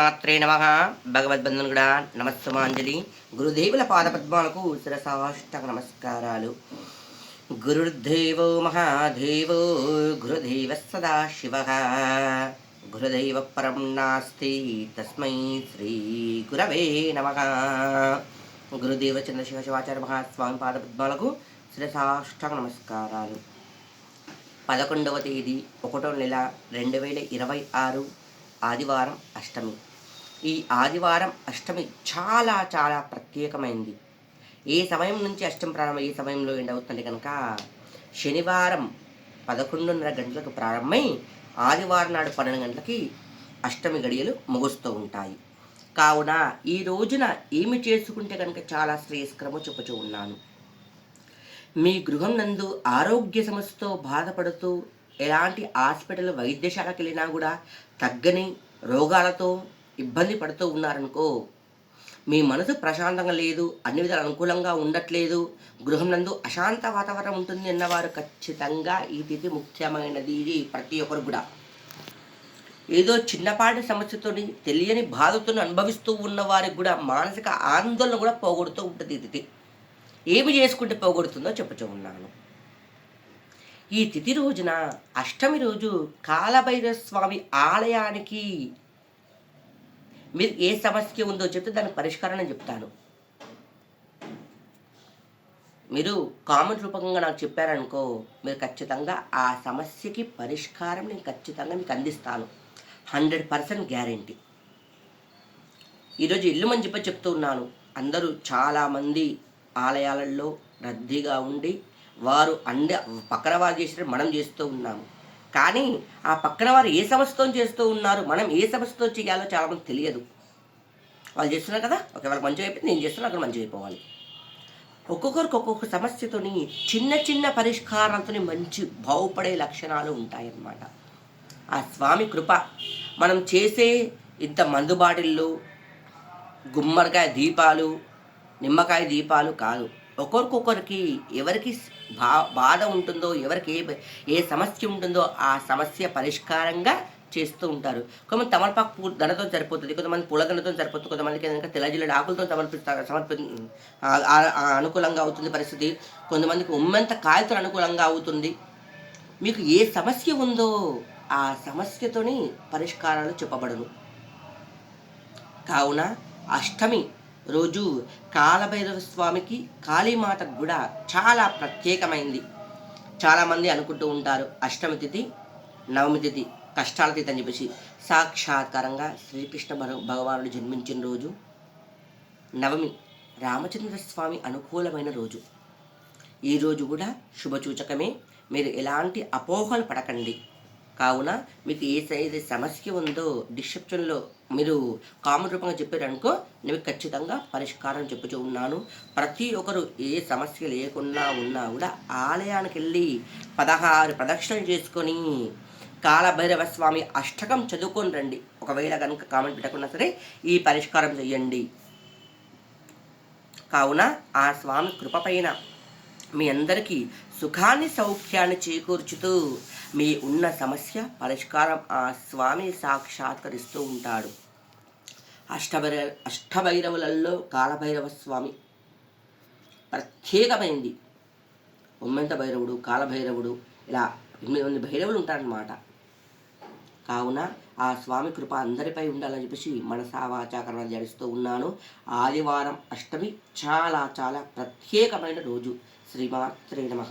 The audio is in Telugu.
మాత్రే నమ. భగవద్బంధనుడా నమస్సమాంజలి. గురుదేవుల పాదపద్మాలకు శిరసాష్ట నమస్కారాలు. గురుర్దేవో మహాదేవో గురుదేవ సదా శివ. గురుదైవ పరం నాస్తి తస్మై శ్రీ గురవే నమ. గురుదేవ చంద్రశివ శివాచార్య మహాస్వామి పాదపద్మాలకు శిరసాష్ట నమస్కారాలు. పదకొండవ తేదీ ఒకటో నెల రెండు వేల ఇరవై ఆరు ఆదివారం అష్టమి. ఈ ఆదివారం అష్టమి చాలా చాలా ప్రత్యేకమైంది. ఏ సమయం నుంచి అష్టమి ప్రారంభం ఏ సమయంలో ఎండవుతుంది కనుక శనివారం పదకొండున్నర గంటలకు ప్రారంభమై ఆదివారం నాడు పన్నెండు గంటలకి అష్టమి గడియలు ముగుస్తూ ఉంటాయి. కావున ఈ రోజున ఏమి చేసుకుంటే కనుక చాలా శ్రేయస్కరమో చెప్పుచూ ఉన్నాను. మీ గృహం నందు ఆరోగ్య సమస్యతో బాధపడుతూ ఎలాంటి హాస్పిటల్ వైద్యశాలకు వెళ్ళినా కూడా తగ్గని రోగాలతో ఇబ్బంది పడుతూ ఉన్నారనుకో మీ మనసు ప్రశాంతంగా లేదు అన్ని విధాలు అనుకూలంగా ఉండట్లేదు గృహం నందు అశాంత వాతావరణం ఉంటుంది అన్నవారు ఖచ్చితంగా ఈ తిథి ముఖ్యమైనది ఇది ప్రతి ఒక్కరు కూడా. ఏదో చిన్నపాటి సమస్యతోని తెలియని బాధతో అనుభవిస్తూ ఉన్న వారికి కూడా మానసిక ఆందోళన కూడా పోగొడుతూ ఉంటుంది ఈ తిథి. ఏమి చేసుకుంటే పోగొడుతుందో చెప్పుచూ ఉన్నాను. ఈ తిథి రోజున అష్టమి రోజు కాలభైరవ స్వామి ఆలయానికి మీరు ఏ సమస్య ఉందో చెప్తే దానికి పరిష్కారం చెప్తాను. మీరు కామెంట్ రూపంగా నాకు చెప్పారనుకో మీరు ఖచ్చితంగా ఆ సమస్యకి పరిష్కారం నేను ఖచ్చితంగా మీకు అందిస్తాను. Hundred percent guarantee. ఈరోజు ఇల్లు అని చెప్పి చెప్తూ ఉన్నాను. అందరూ చాలామంది ఆలయాలలో రద్దీగా ఉండి వారు అండ పక్కన వారు చేసిన మనం చేస్తూ ఉన్నాము. కానీ ఆ పక్కన వారు ఏ సమస్యతో చేస్తూ ఉన్నారు మనం ఏ సమస్యతో చేయాలో చాలామంది తెలియదు. వాళ్ళు చేస్తున్నారు కదా ఓకే వాళ్ళకి మంచిగా అయిపోయింది నేను చేస్తున్నా అక్కడ మంచిగా అయిపోవాలి. ఒక్కొక్కరికి ఒక్కొక్క సమస్యతోని చిన్న చిన్న పరిష్కారాలతోని మంచి బాగుపడే లక్షణాలు ఉంటాయన్నమాట. ఆ స్వామి కృప మనం చేసే ఇంత మందు బాటిళ్ళు గుమ్మడికాయ దీపాలు నిమ్మకాయ దీపాలు కాదు. ఒకరికొకరికి ఎవరికి బా బాధ ఉంటుందో ఎవరికి ఏ ఏ సమస్య ఉంటుందో ఆ సమస్య పరిష్కారంగా చేస్తూ ఉంటారు. కొంతమంది తమలపాకు పూ దండతో సరిపోతుంది కొంతమంది పూల దండతో సరిపోతుంది కొంతమందికి ఏదైనా తెల్లజిల్లడి ఆకులతో సమర్పిస్తారు సమర్పి అనుకూలంగా అవుతుంది పరిస్థితి. కొంతమందికి ఉమ్మెంత కాయతో అనుకూలంగా అవుతుంది. మీకు ఏ సమస్య ఉందో ఆ సమస్యతోని పరిష్కారాలు చెప్పబడును. కావున అష్టమి రోజు కాలభైరవ స్వామికి కాళీమాతకు కూడా చాలా ప్రత్యేకమైంది. చాలామంది అనుకుంటూ ఉంటారు అష్టమి తిథి నవమి తిథి కష్టాల తిథి అని చెప్పేసి. సాక్షాత్కారంగా శ్రీకృష్ణ భగవానుడు జన్మించిన రోజు నవమి రామచంద్ర స్వామి అనుకూలమైన రోజు. ఈ రోజు కూడా శుభసూచకమే మీరు ఎలాంటి అపోహలు పడకండి. కావున మీకు ఏ సైజ్ సమస్య ఉందో డిస్క్రిప్షన్లో మీరు కామన్ రూపంగా చెప్పారనుకో నేను ఖచ్చితంగా పరిష్కారం చెప్పుతూ ఉన్నాను. ప్రతి ఒక్కరు ఏ సమస్య లేకుండా ఉన్నా కూడా ఆలయానికి వెళ్ళి పదహారు ప్రదక్షిణలు చేసుకొని కాలభైరవ స్వామి అష్టకం చదువుకొని రండి. ఒకవేళ కనుక కామెంట్ పెట్టకుండా సరే ఈ పరిష్కారం చెయ్యండి. కావున ఆ స్వామి కృపపైన మీ అందరికీ సుఖాన్ని సౌఖ్యాన్ని చేకూర్చుతూ మీ ఉన్న సమస్య పరిష్కారం ఆ స్వామి సాక్షాత్కరిస్తూ ఉంటాడు. అష్టభైర అష్టభైరవులలో కాలభైరవ స్వామి ప్రత్యేకమైంది. ఉమ్మెంత భైరవుడు కాలభైరవుడు ఇలా ఎనిమిది మంది భైరవులు ఉంటారనమాట కావున ఆ స్వామి కృప అందరిపై ఉండాలని చెప్పేసి మనసా వాచాకరణ ఉన్నాను. ఆదివారం అష్టమి చాలా చాలా ప్రత్యేకమైన రోజు. శ్రీమాత్రే నమ